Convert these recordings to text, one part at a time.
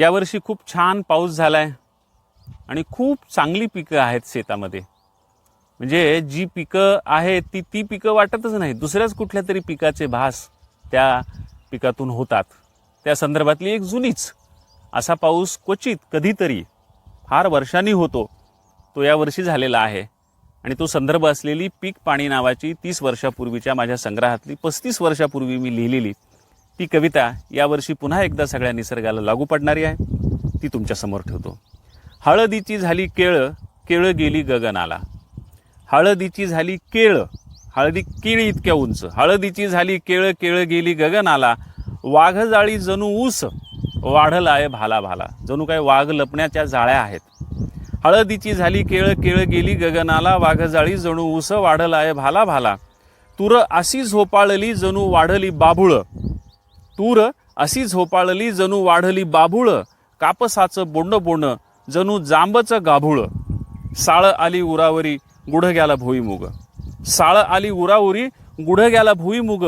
यावर्षी खूप छान पाऊस झाला आहे आणि खूप चांगली पिकं आहेत शेतामध्ये. म्हणजे जी पिकं आहेत ती ती पिकं वाटतच नाही दुसऱ्याच कुठल्या तरी पिकाचे भास त्या पिकातून होतात. त्या संदर्भातली एक जुनीच असा पाऊस क्वचित कधीतरी फार वर्षांनी होतो तो यावर्षी झालेला आहे. आणि तो संदर्भ असलेली पीक पाणी नावाची तीस वर्षापूर्वीच्या माझ्या संग्रहातली पस्तीस वर्षापूर्वी मी लिहिलेली. ती कविता यावर्षी पुन्हा एकदा सगळ्या निसर्गाला लागू पडणारी आहे. ती तुमच्यासमोर ठेवतो. हळदीची झाली केळं केळं गेली गगनाला. हळदीची झाली केळं हळदी केळी इतक्या उंच. हळदीची झाली केळं केळं गेली गगनाला. वाघजाळी जणू ऊस वाढला आहे भाला भाला जणू काय वाघ लपण्याच्या जाळ्या आहेत. हळदीची झाली केळं केळं गेली गगनाला. वाघजाळी जणू ऊस वाढला आहे भाला भाला तुर अशी झोपाळली जणू वाढली बाभुळं. तूर अशी झोपाळली जणू वाढली बाभुळ कापसाचं बोंड बोंड जणू जांबचं गाभुळं. साळ आली उरावरी गुढग्याला भुईमुग साळ आली उरावरी गुढग्याला भुईमुग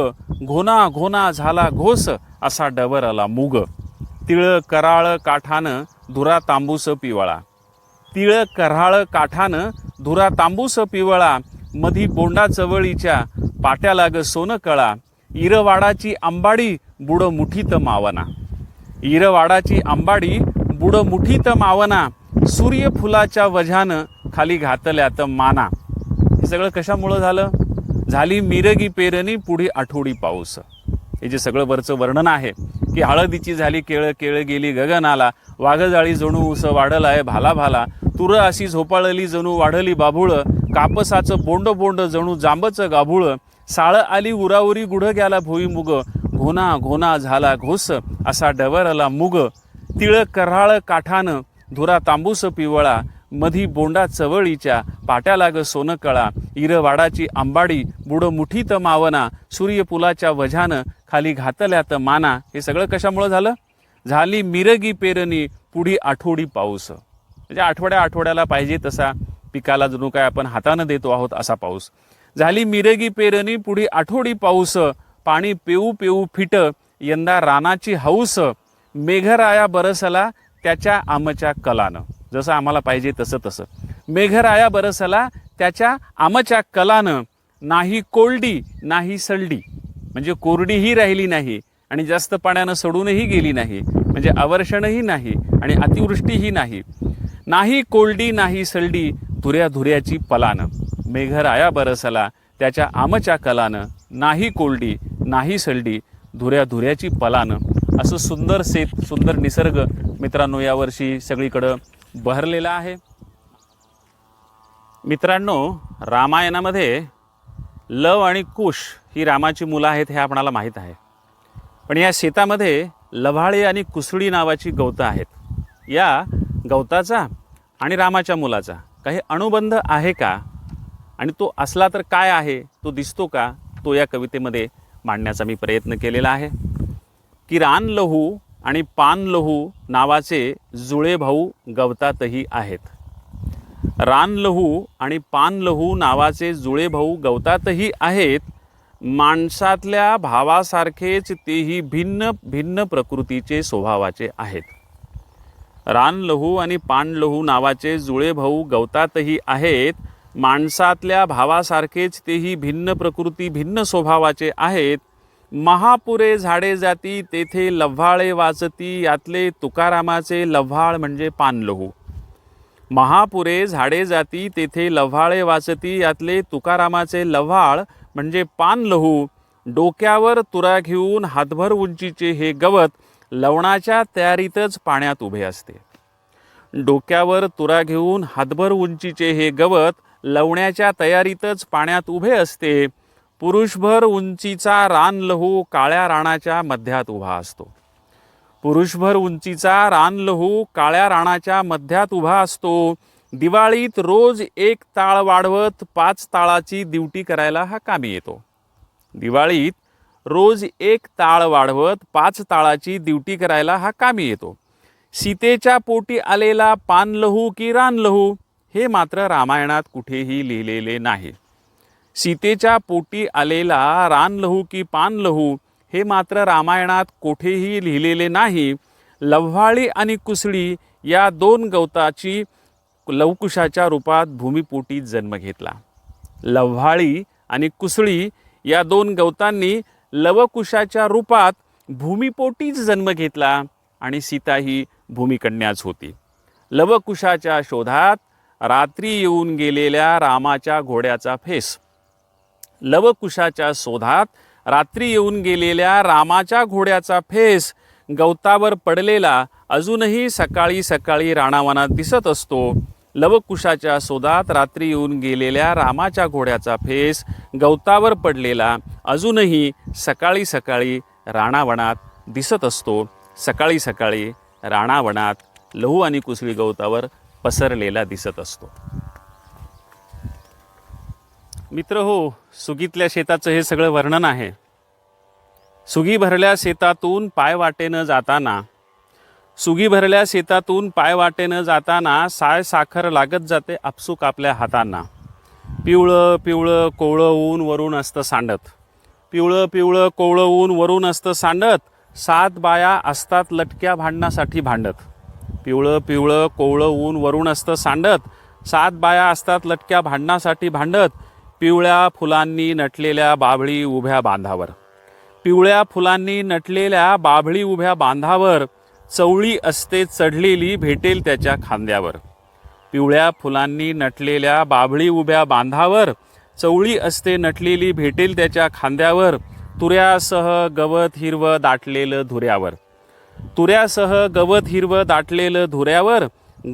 घोना घोना झाला घोस असा डबर आला मुग. तिळ कराळ काठानं धुरा तांबूस पिवळा. तिळ कराळ काठानं धुरा तांबूस पिवळा. मधी बोंडा चवळीच्या पाट्या लाग सोनं कळा इरवाडाची आंबाडी बुड मुठीत मावना. इरवाडाची आंबाडी बुड मुठीत मावना. सूर्यफुलाच्या वझानं खाली घातल्यात माना. हे सगळं कशामुळं झालं? झाली मिरगी पेरणी पुढे आठवडी पाऊस. हे जे सगळं वरचं वर्णन आहे की हळदीची झाली केळं केळं गेली गगनाला वाघजाळी जणू उस वाढलं आहे भाला भाला. तुर अशी झोपाळली जणू वाढली बाभुळं. कापसाचं बोंड बोंड जणू जांबचं गाभुळं. साळ आली उरावरी गुढ गेला भुईमुग घोना घोना झाला घोस असा डवरला मुग. तिळ कराळ काठानं धुरा तांबूस पिवळा मधी बोंडा चवळीच्या पाट्या लाग सोनं कळा इरवाडाची आंबाडी बुड मुठीत मावना सूर्यपुलाच्या वझानं खाली घातल्यात माना. हे सगळं कशामुळं झालं? झाली मिरगी पेरणी पुढी आठवडी पाऊस. म्हणजे आठवड्या आठवड्याला पाहिजे तसा पिकाला जणू काय आपण हातानं देतो आहोत असा पाऊस. झाली मिरगी पेरणी पुढी आठवडी पाऊस पाणी पेऊ पेऊ फिट यंदा रानाची हौस मेघराया बरसला त्याच्या आमच्या कलानं. जसं आम्हाला पाहिजे तसं तसं. मेघराया बरसला त्याच्या आमच्या कलानं. नाही कोल्डी नाही सळडी म्हणजे कोरडीही राहिली नाही आणि जास्त पाण्यानं सडूनही गेली नाही. म्हणजे अवर्षणही नाही आणि अतिवृष्टीही नाही. नाही कोल्डी नाही सळडी धुऱ्या धुऱ्याची पलानं. मेघराया बरसला. त्याच्या आमच्या कलानं नाही कोल्डी नाही सलडी धुऱ्या धुऱ्याची पलानं. असं सुंदर शेत सुंदर निसर्ग मित्रांनो यावर्षी सगळीकडं बहरलेला आहे. मित्रांनो रामायणामध्ये लव आणि कुश ही रामाची मुलं आहेत हे आपणाला माहीत आहे. पण या शेतामध्ये लव्हाळे आणि कुसळी नावाची गवतं आहेत. या गवताचा आणि रामाच्या मुलाचा काही अनुबंध आहे का? आणि तो असला तर काय आहे? तो दिसतो का? तो या कवितेमध्ये मांडण्याचा मी प्रयत्न केलेला आहे. की रान लहू आणि पान लहू नावाचे जुळे भाऊ गवतातही आहेत. रान लहू आणि पान लहू नावाचे जुळे भाऊ गवतातही आहेत. माणसातल्या भावासारखेच तेही भिन्न भिन्न प्रकृतीचे स्वभावाचे आहेत. रान लहू आणि पान लहू नावाचे जुळे भाऊ गवतातही आहेत. माणसातल्या भावासारखेच तेही भिन्न प्रकृती भिन्न स्वभावाचे आहेत. महापुरे झाडे जाती तेथे लव्हाळे वाचती यातले तुकारामाचे लव्हाळ म्हणजे पानलहू. महापुरे झाडे जाती तेथे लव्हाळे वाचती यातले तुकारामाचे लव्हाळ म्हणजे पानलहू. डोक्यावर तुरा घेऊन हातभर उंचीचे हे गवत लवणाच्या तयारीतच पाण्यात उभे असते. डोक्यावर तुरा घेऊन हातभर उंचीचे हे गवत लवण्याच्या तयारीतच पाण्यात उभे असते. पुरुषभर उंचीचा रान लहू काळ्या राणाच्या मध्यात उभा असतो. पुरुषभर उंचीचा रान लहू काळ्या राणाच्या मध्यात उभा असतो. दिवाळीत रोज एक ताळ वाढवत पाच ताळाची दिवटी करायला हा कामी येतो. दिवाळीत रोज एक ताळ वाढवत पाच ताळाची दिवटी करायला हा कामी येतो. सीतेच्या पोटी आलेला पान लहू की रान लहू? हे मात्र रामायणात कुठेही लिहिलेले नाही. सीतेच्या पोटी आलेला रान लहू की पान लहू हे मात्र रामायणात कोठेही लिहिलेले नाही. लव्हाळी आणि कुसळी या दोन गवताची लवकुशाच्या रूपात भूमिपोटी जन्म घेतला. लव्हाळी आणि कुसळी या दोन गवतांनी लवकुशाच्या रूपात भूमिपोटीच जन्म घेतला आणि सीता ही भूमिकन्याच होती. लवकुशाच्या शोधात रात्री येऊन गेलेल्या रामाच्या घोड्याचा फेस. लवकुशाच्या शोधात रात्री येऊन गेलेल्या रामाच्या घोड्याचा फेस गवतावर पडलेला अजूनही सकाळी सकाळी राणावनात दिसत असतो. लवकुशाच्या शोधात रात्री येऊन गेलेल्या रामाच्या घोड्याचा फेस गवतावर पडलेला अजूनही सकाळी सकाळी राणावनात दिसत असतो. सकाळी सकाळी राणावनात लहू आणि कुसळी गवतावर पसरलेला दिसत असतो. मित्र हो सुगीतल्या शेताचं हे सगळं वर्णन आहे. सुगी भरल्या शेतातून पाय वाटेनं जाताना सुगी भरल्या शेतातून पाय वाटेनं जाताना साय साखर लागत जाते आपसूक आपल्या हातांना. पिवळं पिवळं कोवळं ऊन वरून असतं सांडत. पिवळं पिवळं कोवळं ऊन वरून असतं सांडत. सात बाया असतात लटक्या भांडणासाठी भांडत. पिवळं पिवळं कोवळं ऊन वरून असतं सांडत. सात बाया असतात लटक्या भांडणासाठी भांडत. पिवळ्या फुलांनी नटलेल्या बाभळी उभ्या बांधावर. पिवळ्या फुलांनी नटलेल्या बाभळी उभ्या बांधावर चवळी असते चढलेली भेटेल त्याच्या खांद्यावर. पिवळ्या फुलांनी नटलेल्या बाभळी उभ्या बांधावर चवळी असते नटलेली भेटेल त्याच्या खांद्यावर. तुऱ्यासह गवत हिरवं दाटलेलं धुऱ्यावर. तुऱ्यासह गवत हिरवं दाटलेलं धुऱ्यावर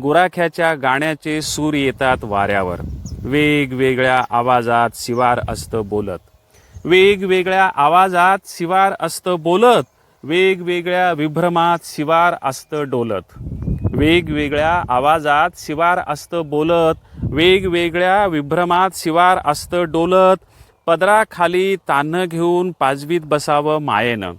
गुराख्याच्या गाण्याचे सूर येतात वाऱ्यावर. वेगवेगळ्या आवाजात शिवार असतं बोलत. वेगवेगळ्या आवाजात शिवार असतं बोलत. वेगवेगळ्या विभ्रमात शिवार असतं डोलत. वेगवेगळ्या आवाजात शिवार असतं बोलत. वेगवेगळ्या विभ्रमात शिवार असतं डोलत. पदराखाली तान्ह घेऊन पाजवीत बसावं मायेनं.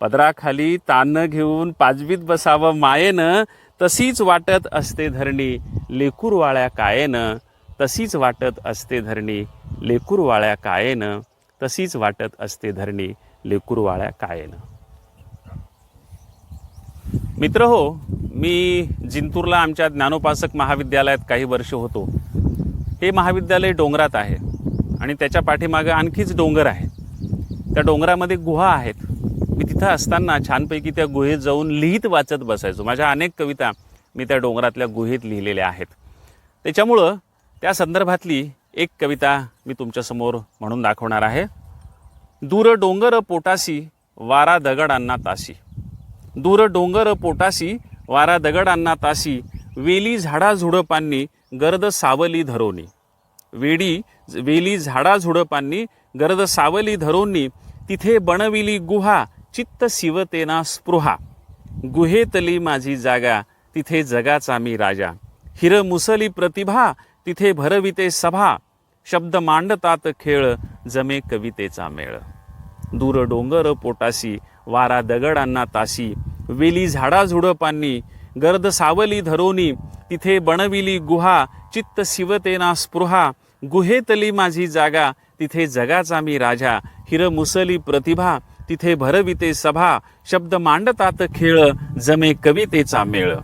पदराखाली तान घेऊन पाजवीत बसावं मायेनं तशीच वाटत असते धरणी लेकूरवाळ्या कायेनं तशीच वाटत असते धरणी लेकूरवाळ्या कायेनं तशीच वाटत असते धरणी लेकूरवाळ्या कायेनं. मित्र हो मी जिंतूरला आमच्या ज्ञानोपासक महाविद्यालयात काही वर्ष होतो. हे महाविद्यालय डोंगरात आहे आणि त्याच्या पाठीमागं आणखीच डोंगर आहे. त्या डोंगरामध्ये गुहा आहेत. मी तिथं असताना छानपैकी त्या गुहेत जाऊन लिहित वाचत बसायचो. माझ्या अनेक कविता मी त्या डोंगरातल्या गुहेत लिहिलेल्या आहेत. त्याच्यामुळं त्या संदर्भातली एक कविता मी तुमच्यासमोर म्हणून दाखवणार आहे. दूर डोंगर पोटासी वारा दगडांना ताशी दूर डोंगर पोटासी वारा दगडांना ताशी वेली झाडा झुडपांनी गर्द सावली धरोनी. वेडी वेली झाडा झुडपांनी गर्द सावली धरोनी. तिथे बनविली गुहा चित्त शिवतेना स्पृहा. गुहेतली माझी जागा तिथे जगाचा मी राजा. हिर मुसली प्रतिभा तिथे भरविते सभा. शब्द मांडतात खेळ जमे कवितेचा मेळ. दूर डोंगर पोटाशी वारा दगडांना तासी. वेली झाडा झुडपांनी गर्द सावली धरोनी. तिथे बनविली गुहा चित्त शिवतेना स्पृहा. गुहेतली माझी जागा तिथे जगाचा मी राजा. हिर मुसली प्रतिभा तिथे भरविते सभा शब्द मांडतात खेळ जमे कवितेचा मेळ.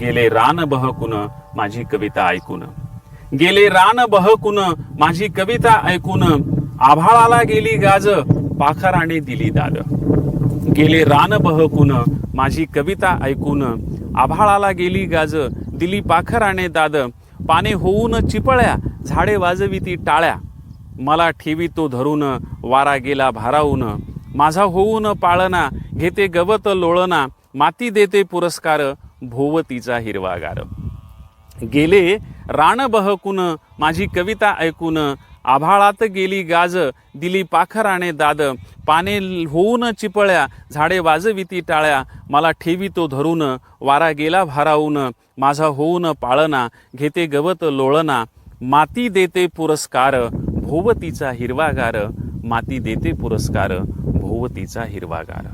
गेले रान बहकुन माझी कविता ऐकून. गेले रान बहकुन माझी कविता ऐकून आभाळाला गेली गाज पाखराने दिली दाद. गेले रान बहकुन माझी कविता ऐकून आभाळाला गेली गाज दिली पाखराने दाद. पाने होऊन चिपळ्या झाडे वाजविती टाळ्या. मला ठेवी तो धरून वारा गेला भारावून. माझा होऊन पाळना घेते गवत लोळना माती देते पुरस्कार भोवतीचा हिरवागार. गेले रान बहकून माझी कविता ऐकून आभाळात गेली गाज दिली पाखराने दाद पाने होऊन चिपळ्या झाडे वाजविती टाळ्या मला ठेवी तो धरून वारा गेला भारावून माझा होऊन पाळना घेते गवत लोळना माती देते पुरस्कार भोवतीचा हिरवागार. माती देते पुरस्कार भोवतीचा हिरवागार.